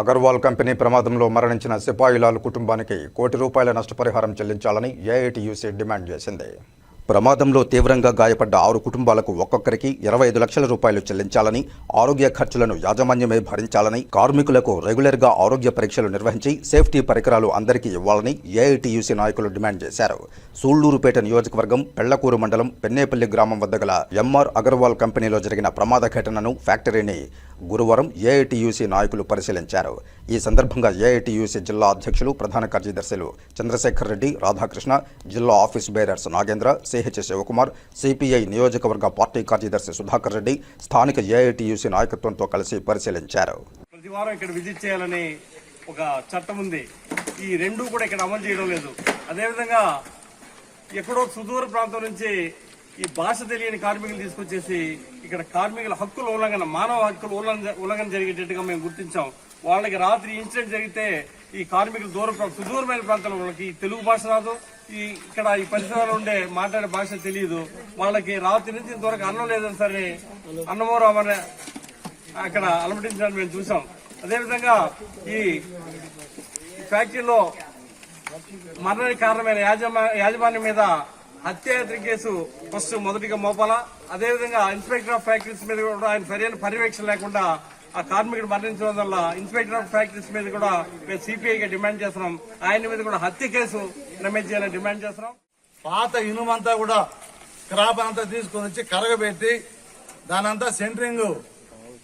Agarwal company ప్రమాదంలో మరణించిన సిపాయిలాల్ కుటుంబానికి కోటి రూపాయల నష్టపరిహారం చెల్లించాలని ఏఐటియుసి డిమాండ్ చేసింది. ప్రమాదంలో తీవ్రంగా గాయపడ్డ ఆరు కుటుంబాలకు ఒక్కొక్కరికి ఇరవై ఐదు లక్షల రూపాయలు చెల్లించాలని ఆరోగ్య ఖర్చులను యాజమాన్యమే భరించాలని కార్మికులకు రెగ్యులర్గా ఆరోగ్య పరీక్షలు నిర్వహించి సేఫ్టీ పరికరాలు అందరికీ ఇవ్వాలని ఏఐటీయూసీ నాయకులు డిమాండ్ చేశారు. సూళ్ళూరుపేట నియోజకవర్గం పెళ్ళకూరు మండలం పెన్నేపల్లి గ్రామం వద్ద గల ఎంఆర్ అగర్వాల్ కంపెనీలో జరిగిన ప్రమాద ఘటనను ఫ్యాక్టరీని గురువారం ఏఐటీయూసీ నాయకులు పరిశీలించారు. ఈ సందర్భంగా ఏఐటీయూసీ జిల్లా అధ్యక్షులు ప్రధాన కార్యదర్శులు చంద్రశేఖర్ రెడ్డి రాధాకృష్ణ జిల్లా office bearers Nagendra C H Sivakumar CPI నియోజకవర్గ పార్టీ కార్యదర్శి సుధాకర్ రెడ్డి స్థానిక ఏఐటియుసి నాయకత్వంతో కలిసి పరిశీలించారు. ప్రతి వారం ఇక్కడ విజిట్ చేయాలని ఒక చట్టం ఉంది. ఈ రెండు కూడా ఇక్కడ అమలు చేయడం లేదు. అదేవిధంగా ఎక్కడో సుదూర ప్రాంతం నుంచి ఈ భాష తెలియని కార్మికులు తీసుకొచ్చేసి ఇక్కడ కార్మికుల హక్కుల ఉల్లంఘన మానవ హక్కుల ఉల్లంఘన జరిగేటట్టుగా మేము గుర్తించాం. వాళ్ళకి రాత్రి ఇన్సిడెంట్ జరిగితే ఈ కార్మికులు దూర సుదూరమైన ప్రాంతంలో వాళ్ళకి తెలుగు భాష రాదు. ఈ ఇక్కడ ఈ పరిసరాలు ఉండే మాట్లాడే భాష తెలియదు వాళ్ళకి రాత్రి నుంచి ఇంతవరకు అన్నం లేదని సరే అన్నమో అనే అక్కడ అలమటించడానికి మేము చూసాం. అదేవిధంగా ఈ ఫ్యాక్టరీలో మరణానికి కారణమైన యాజమాన్యం మీద హత్యాయత్ర కేసు ఫస్ట్ మొదటిగా మోపాల. అదేవిధంగా ఇన్స్పెక్టర్ ఆఫ్ ఫ్యాక్టరీస్ మీద కూడా ఆయన సరైన పర్యవేక్షణ లేకుండా ఆ కార్మికుడు మరణించడం వల్ల ఇన్స్పెక్టర్ ఆఫ్ ఫ్యాక్టరీస్ మీద కూడా మేము సిపిఐగా డిమాండ్ చేస్తున్నాం. ఆయన మీద కూడా హత్య కేసు నమోదు చేయాలని డిమాండ్ చేస్తున్నాం. పాత ఇనుమంతా కూడా క్రాప్ అంతా తీసుకొని వచ్చి కరగబెట్టి దానంతా సెంటరింగ్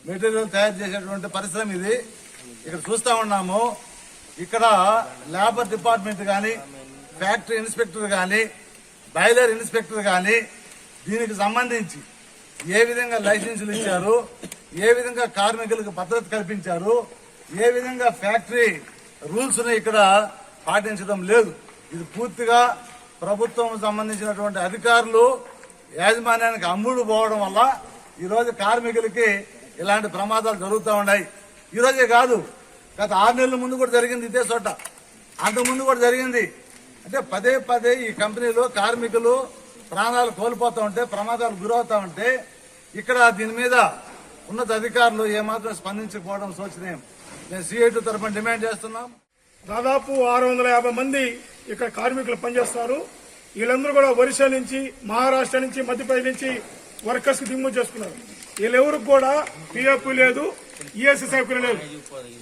మెటీరియల్ తయారు చేసేటువంటి పరిశ్రమ ఇది. ఇక్కడ చూస్తా ఉన్నాము. ఇక్కడ లేబర్ డిపార్ట్మెంట్ కానీ ఫ్యాక్టరీ ఇన్స్పెక్టర్ కానీ బయలర్ ఇన్స్పెక్టర్ కానీ దీనికి సంబంధించి ఏ విధంగా లైసెన్సులు ఇచ్చారు ఏ విధంగా కార్మికులకు భద్రత కల్పించారు ఏ విధంగా ఫ్యాక్టరీ రూల్స్ని ఇక్కడ పాటించడం లేదు. ఇది పూర్తిగా ప్రభుత్వం సంబంధించినటువంటి అధికారులు యాజమాన్యానికి అమ్ముడు పోవడం వల్ల ఈరోజు కార్మికులకి ఇలాంటి ప్రమాదాలు జరుగుతూ ఉన్నాయి. ఈ రోజే కాదు గత ఆరు నెలల ముందు కూడా జరిగింది ఇదే చోట. అంతకు ముందు కూడా జరిగింది. అంటే పదే పదే ఈ కంపెనీలో కార్మికులు ప్రాణాలు కోల్పోతూ ఉంటే ప్రమాదాలు గురవుతూ ఉంటే ఇక్కడ దీని మీద ఉన్నత అధికారులు ఏమాత్రం స్పందించకపోవడం శోచనీయం నేను సిఐటి తరఫున డిమాండ్ చేస్తున్నాం. దాదాపు ఆరు వందల యాభై మంది ఇక్కడ కార్మికులు పనిచేస్తారు. వీళ్ళందరూ కూడా ఒరిస్సా నుంచి మహారాష్ట్ర నుంచి మధ్యప్రదేశ్ నుంచి వర్కర్స్కి దిగుమతి చేసుకున్నారు వీళ్ళెవరికి కూడా పిఎఫ్ లేదు ఈఎస్ఐ సౌకర్యం లేదు.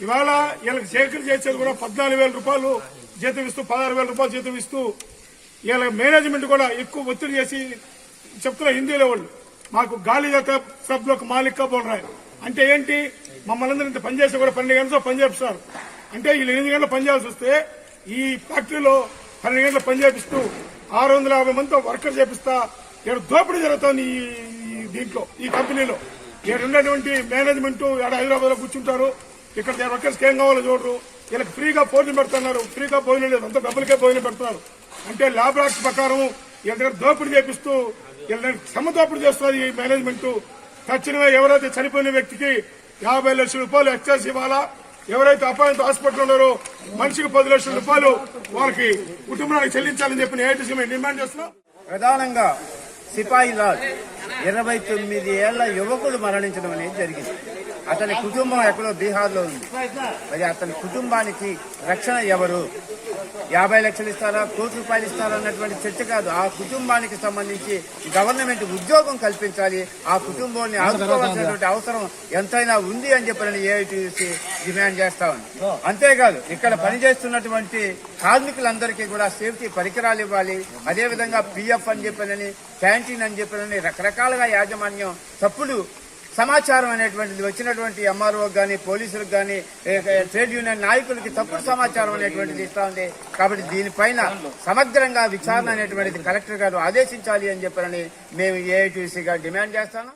ఇవాళ వీళ్ళకి సేకరణ చేసేది కూడా పద్నాలుగు వేల రూపాయలు జీతం ఇస్తూ పదహారు వేల రూపాయలు జీతం ఇస్తూ వీళ్ళ మేనేజ్మెంట్ కూడా ఎక్కువ ఒత్తిడి చేసి చెప్తున్నారు హిందీలో వాళ్ళు. మాకు గాలి యొక్క సభ్యులకు మాలిక్ బోల్ రాయ్ అంటే ఏంటి? మమ్మల్ని అందరూ ఇంత పనిచేస్తే కూడా పన్నెండు గంటలు పనిచేపిస్తారు అంటే వీళ్ళు ఎనిమిది గంటలు పని చేయాల్సి వస్తే ఈ ఫ్యాక్టరీలో పన్నెండు గంటలు పని చేపిస్తూ ఆరు వందల యాభై మందితో వర్కర్ చేపిస్తా ఇక్కడ దోపిడీ జరుగుతుంది ఈ ఈ దీంట్లో ఈ కంపెనీలో. ఇక్కడ ఉన్నటువంటి మేనేజ్మెంట్ ఇక్కడ హైదరాబాద్లో కూర్చుంటారు. ఇక్కడ వర్కర్స్కి ఏం కావాలో చూడరు. వీళ్ళకి ఫ్రీగా భోజనం పెడుతున్నారు. ఫ్రీగా భోజనం లేదు. అంత డబ్బులకే భోజనం పెడుతున్నారు. అంటే ల్యాబ్ యాక్ట్ ప్రకారం వీళ్ళ దగ్గర దోపిడీ చేపిస్తూ సమతోపుడు చేస్తుంది శ్రమ ఈ మేనేజ్మెంట్ తక్షణమే ఎవరైతే చనిపోయిన వ్యక్తికి యాభై లక్షల రూపాయలు ఎక్సైజ్ ఇవ్వాలా? ఎవరైతే అపాయింట్ హాస్పిటల్ ఉన్నారో మనిషికి పది లక్షల రూపాయలు వాళ్ళకి కుటుంబానికి చెల్లించాలని చెప్పి ఏఐటీసీ మేము డిమాండ్ చేస్తున్నాం. ప్రధానంగా సిపాయిలాల్ ఇరవై తొమ్మిది ఏళ్ళ యువకుడు మరణించడం అనేది జరిగింది. అతని కుటుంబం ఎక్కడో బీహార్లో ఉంది. మరి అతని కుటుంబానికి రక్షణ ఎవరు? యాభై లక్షలు ఇస్తారా కోటి రూపాయలు ఇస్తారా అన్నటువంటి చర్చ కాదు. ఆ కుటుంబానికి సంబంధించి గవర్నమెంట్ ఉద్యోగం కల్పించాలి. ఆ కుటుంబాన్ని ఆదుకోవాల్సినటువంటి అవసరం ఎంతైనా ఉంది అని చెప్పని ఏఐటీసీ డిమాండ్ చేస్తా ఉంది అంతేకాదు ఇక్కడ పనిచేస్తున్నటువంటి కార్మికులందరికీ కూడా సేఫ్టీ పరికరాలు ఇవ్వాలి. అదేవిధంగా పిఎఫ్ అని చెప్పనని క్యాంటీన్ అని చెప్పనని రకరకాలుగా యాజమాన్యం తప్పుడు సమాచారం అనేటువంటిది వచ్చినటువంటి ఎంఆర్ఓ కానీ పోలీసులకు కానీ ట్రేడ్ యూనియన్ నాయకులకి తప్పుడు సమాచారం అనేటువంటిది ఇస్తా ఉంది. కాబట్టి దీనిపైన సమగ్రంగా విచారణ అనేటువంటిది కలెక్టర్ గారు ఆదేశించాలి అని చెప్పారని మేము ఏఐటీసీగా డిమాండ్ చేస్తాను.